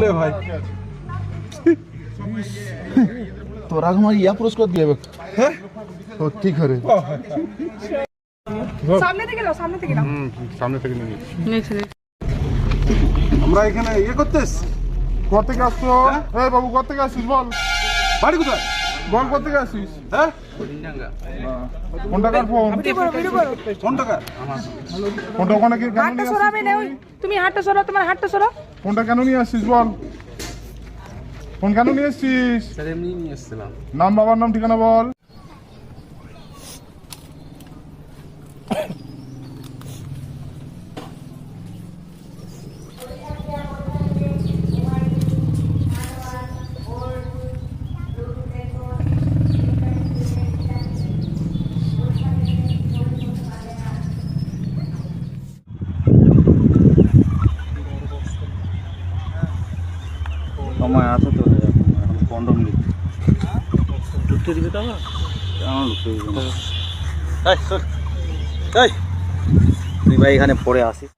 লে ভাই। তোরা আমার ইয়া পুরস্কার দিয়ে হ্যাঁ? সত্যি করে সামনে থেকে নাও সামনে থেকে নাও। সামনে থেকে নিয়ে আমরা এখানে ইয়ে করতে কত থেকে আসছো? হ্যাঁ? বাবু কত থেকে আসছিস বল। বাড়ি কোথায়? বল কোথা থেকে আসছিস হ্যাঁ কোন টাকার ফোন কোন টাকা ফোনটা ওখানে কি ওই তুমি হাতটা সরাও তোমার হাতটা সরাও। ফোনটা কেন নিয়ে আসছিস বল? ফোন কেন নিয়ে আসছিস স্যার এমনি নিয়ে এসেছিলাম। নাম বাবার নাম ঠিকানা বল। সময় আছে তো এখন কন্ডম দিচ্ছে ঢুকতে দিবে তো আমার ঢুকতে দিবে? তুই ভাই এখানে পড়ে আসিস।